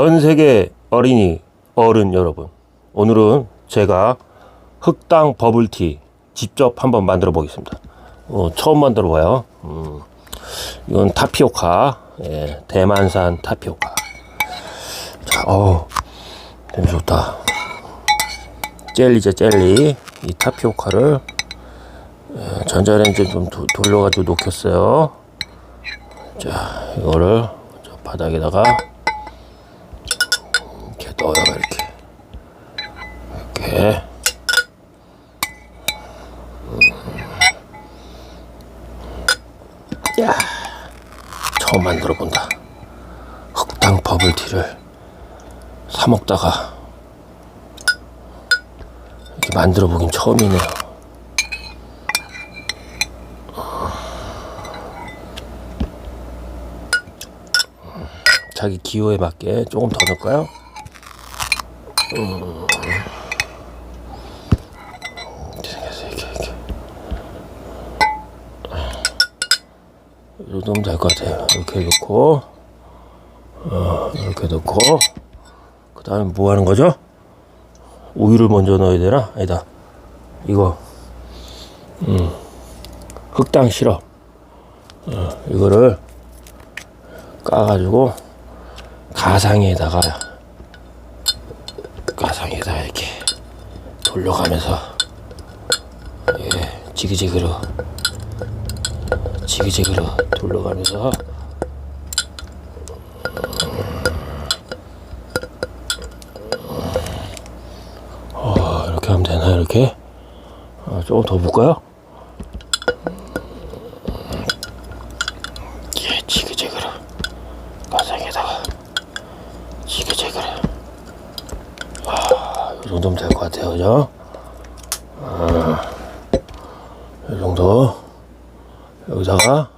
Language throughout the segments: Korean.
전 세계 어린이 어른 여러분 오늘은 제가 흑당 버블티 직접 한번 만들어 보겠습니다. 어, 처음 만들어 봐요. 음, 이건 타피오카. 예, 대만산 타피오카. 자, 어 냄새 좋다. 젤리제 젤리. 이 타피오카를 예, 전자레인지 좀 도- 돌려가지고 녹였어요. 자 이거를 저 바닥에다가 넣어요 이렇게. 이렇게. 음. 야 처음 만들어 본다. 흑당 버블티를 사 먹다가 이렇게 만들어 보긴 처음이네요. 자기 기호에 맞게 조금 더 넣을까요? 음. 이렇게 생겼어, 이렇게, 이렇게. 이 정도면 될것 같아요. 이렇게 넣고, 어, 이렇게 넣고, 그 다음에 뭐 하는 거죠? 우유를 먼저 넣어야 되나? 아니다. 이거, 음, 흑당 시럽. 어, 이거를 까가지고, 가상에다가 이렇게 돌려가면서 예, 지그재그로 지그재그로 돌려가면서 어, 이렇게 하면 되나 이렇게 어, 조금 더 볼까요? 예, 지그재그로 가상에다가 지그재그로 아, 이 정도면 될 것 같아요. 그죠? 아, 이 정도. 여기다가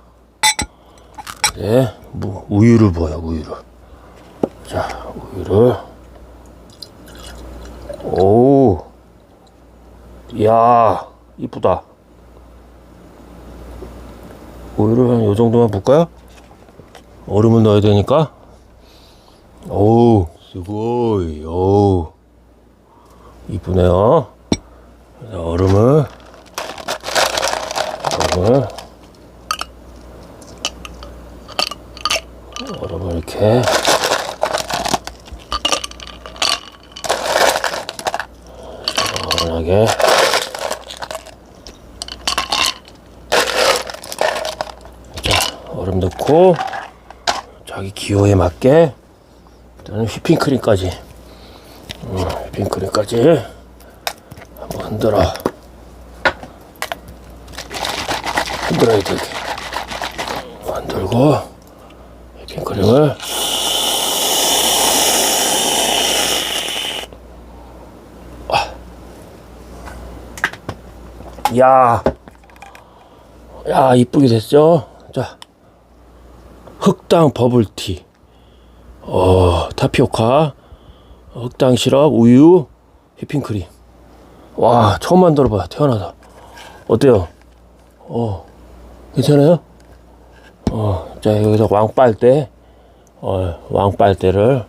이제 무, 우유를 부어요 우유를. 자 우유를. 오 이야 이쁘다. 우유를 한 요 정도만 붓까요? 얼음을 넣어야 되니까. 오, 스고이, 오, 이쁘네요. 얼음을, 얼음을, 얼음을 이렇게, 시원하게, 자, 얼음 넣고, 자기 기호에 맞게, 일단은 휘핑크림까지 음, 휘핑크림까지. 한번 흔들어. 흔들어야 돼 이렇게. 흔들고 휘핑크림을 아. 야, 야 이쁘게 됐죠? 자, 흑당 버블티. 어, 타피오카, 흑당 시럽, 우유, 휘핑크림. 와, 처음 만들어봐. 태어나서. 어때요? 어, 괜찮아요? 어, 자, 여기서 왕빨대, 어, 왕빨대를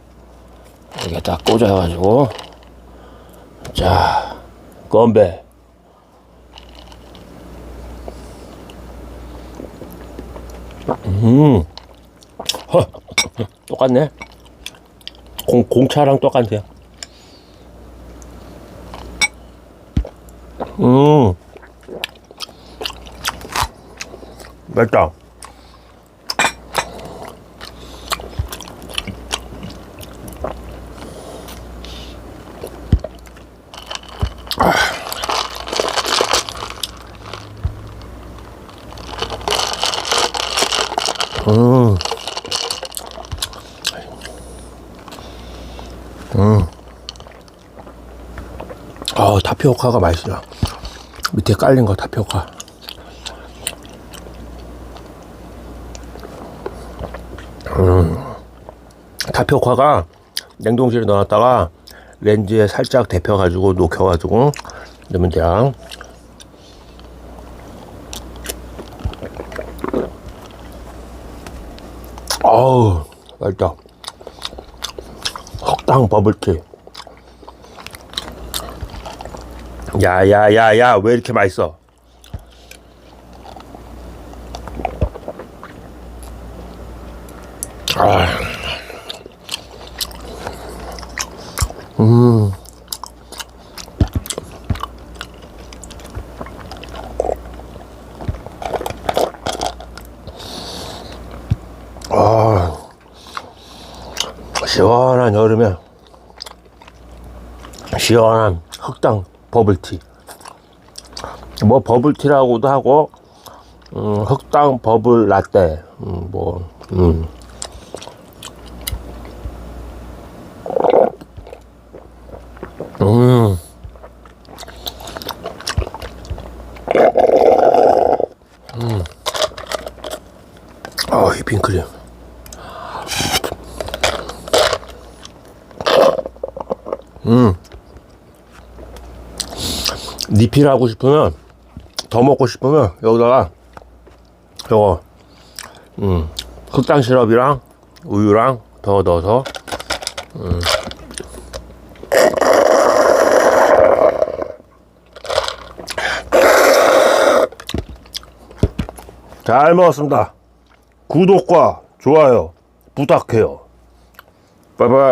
이렇게 딱 꽂아가지고, 자, 건배. 음, 허. 똑같네. 공, 공차랑 똑같아요. 음. 맵다. 음. 아, 타피오카가 맛있어. 밑에 깔린 거 타피오카. 음, 타피오카가 냉동실에 넣어놨다가 렌즈에 살짝 데펴가지고 녹여가지고 넣으면 돼요. 어우, 맛있다. 흑당 버블티. 야야야야 왜 이렇게 맛있어? 아. 음. 아. 시원한 여름에 시원한 흑당 버블티. 뭐 버블티라고도 하고 음, 흑당 버블 라떼. 음, 뭐 음. 음. 음. 아, 휘핑크림. 음. 리필하고 싶으면 더 먹고 싶으면 여기다가 요거 음, 흑당 시럽이랑 우유랑 더 넣어서 음. 잘 먹었습니다. 구독과 좋아요 부탁해요. 빠이빠이.